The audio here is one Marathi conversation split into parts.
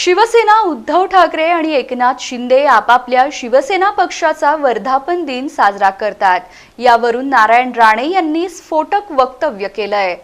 शिवसेना उद्धव ठाकरे आणि एकनाथ शिंदे आपापल्या शिवसेना पक्षाचा वर्धापन दिन साजरा करतात. यावरून नारायण राणे यांनी स्फोटक वक्तव्य केलंय.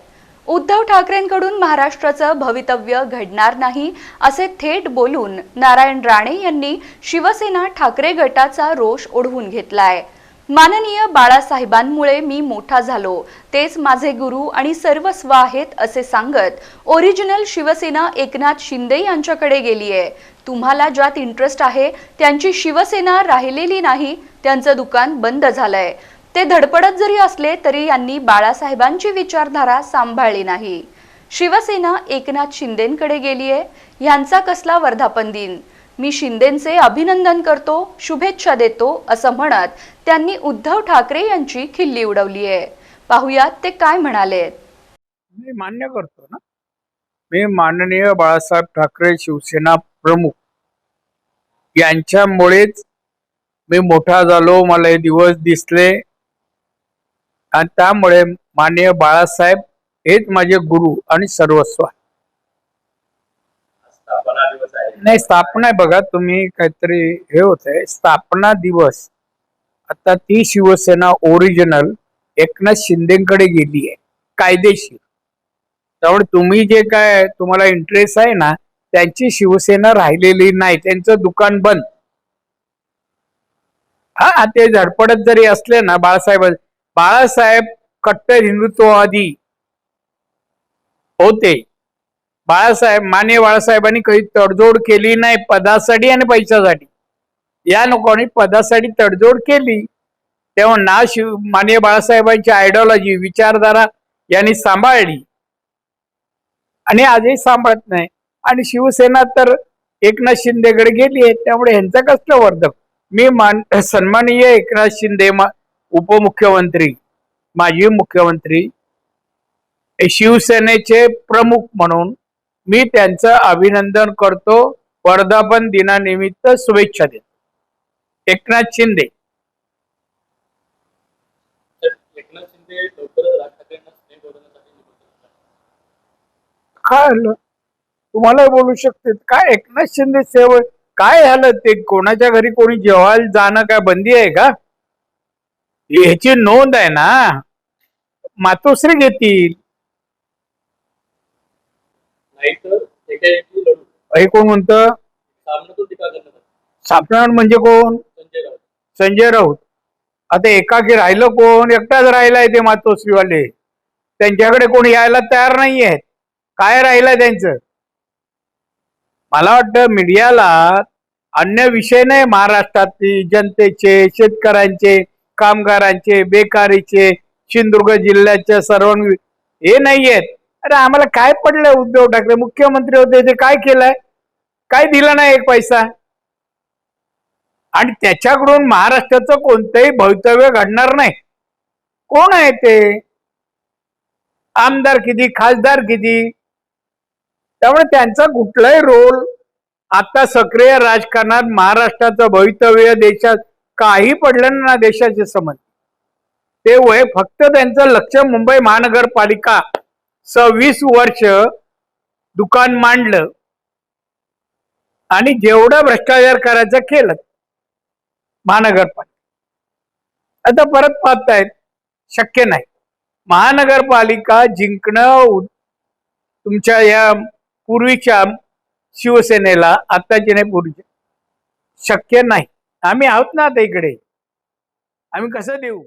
उद्धव ठाकरेंकडून महाराष्ट्राचं भवितव्य घडणार नाही असे थेट बोलून नारायण राणे यांनी शिवसेना ठाकरे गटाचा रोष ओढवून घेतलाय. माननीय बाळासाहेबांमुळे मी मोठा झालो. तेच माझे गुरु आणि सर्वस्व आहेत असे सांगत ओरिजिनल शिवसेना एकनाथ शिंदे यांच्याकडे गेली आहे तुम्हाला ज्यात इंटरेस्ट आहे त्यांची शिवसेना राहिलेली नाही त्यांचं दुकान बंद झालंय. ते धडपडत जरी असले तरी यांनी बाळासाहेबांची विचारधारा सांभाळली नाही. शिवसेना एकनाथ शिंदेंकडे गेली आहे ह्यांचा कसला वर्धापन दिन? मी शिंदेंचे अभिनंदन करतो शुभेच्छा देतो असं म्हणत त्यांनी उद्धव ठाकरे यांची खिल्ली उडवली आहे. पाहुयात ते काय म्हणाले. मी मान्य करतो ना. मी माननीय बाळासाहेब ठाकरे शिवसेना प्रमुख. यांच्यामुळेच मी मोठा झालो मला हे दिवस दिसले. आणि त्यामुळे माननीय बाळासाहेब हेच माझे गुरु आणि सर्वस्व आहे. स्थापना दिवस आहे नाही स्थापना आहे बघा तुम्ही काहीतरी हे होत आहे स्थापना दिवस. आता ती शिवसेना ओरिजिनल एकनाथ शिंदेकडे गेली आहे. कायदेशीर. त्यामुळे तुम्ही जे काय तुम्हाला इंटरेस्ट आहे ना त्यांची शिवसेना राहिलेली नाही. त्यांचं दुकान बंद. हा ते झडपडत जरी असले ना बाळासाहेब बाळासाहेब कट्टर हिंदुत्ववादी होते. बाळासाहेब माने बाळासाहेबांनी काही तडजोड केली नाही पदासाठी आणि पैशासाठी. या लोकांनी पदासाठी तडजोड केली. तेव्हा ना शिव माने बाळासाहेबांची आयडिओलॉजी विचारधारा यांनी सांभाळली. आणि आजही सांभाळत नाही. आणि शिवसेना तर एकनाथ शिंदेकडे गेली आहे त्यामुळे ह्यांचं कसलं वर्धक मी मान सन्माननीय एकनाथ शिंदे मा- उपमुख्यमंत्री माजी मुख्यमंत्री शिवसेनेचे प्रमुख म्हणून मी त्यांचं अभिनंदन करतो. वर्धापन दिनानिमित्त शुभेच्छा देतो. एकनाथ शिंदे. काय झालं तुम्हाला बोलू शकते. काय एकनाथ शिंदे सेव काय झालं? ते कोणाच्या घरी कोणी जेवायला जाणं काय बंदी आहे का? ह्याची नोंद आहे ना. मातोश्री घेतील. हे कोण म्हणतं. सापणार म्हणजे कोण? संजय राऊत. संजय राऊत. आता एकाकी राहिलं कोण? एकटाच राहिलाय ते मातोश्रीवाले. त्यांच्याकडे कोणी यायला तयार नाही आहेत काय राहिलंय त्यांचं? मला वाटतं मीडियाला अन्य विषय नाही महाराष्ट्रातली जनतेचे शेतकऱ्यांचे कामगारांचे बेकारीचे सिंधुदुर्ग जिल्ह्याच्या सर्व हे नाही आहेत अरे आम्हाला काय पडलंय उद्धव ठाकरे? मुख्यमंत्री होते ते काय केलंय? काय दिलं नाही एक पैसा? आणि त्याच्याकडून महाराष्ट्राचं कोणतंही भवितव्य घडणार नाही. कोण आहे ते? आमदार किती खासदार किती? त्यामुळे त्यांचा कुठलाही रोल आता सक्रिय राजकारणात महाराष्ट्राचं भवितव्य देशात काही पडलं ना देशाचे समज. ते वय फक्त त्यांचं लक्ष मुंबई महानगरपालिका सव्वीस वर्ष दुकान मांडलं आणि जेवढं भ्रष्टाचार करायचं केलं महानगरपालिका. आता परत पाहतायत शक्य नाही. महानगरपालिका जिंकणं तुमच्या या पूर्वीच्या शिवसेनेला आत्ताचे नाही पूर्वीच्या. शक्य नाही. आम्ही आहोत ना आता इकडे. आम्ही कसं देऊ?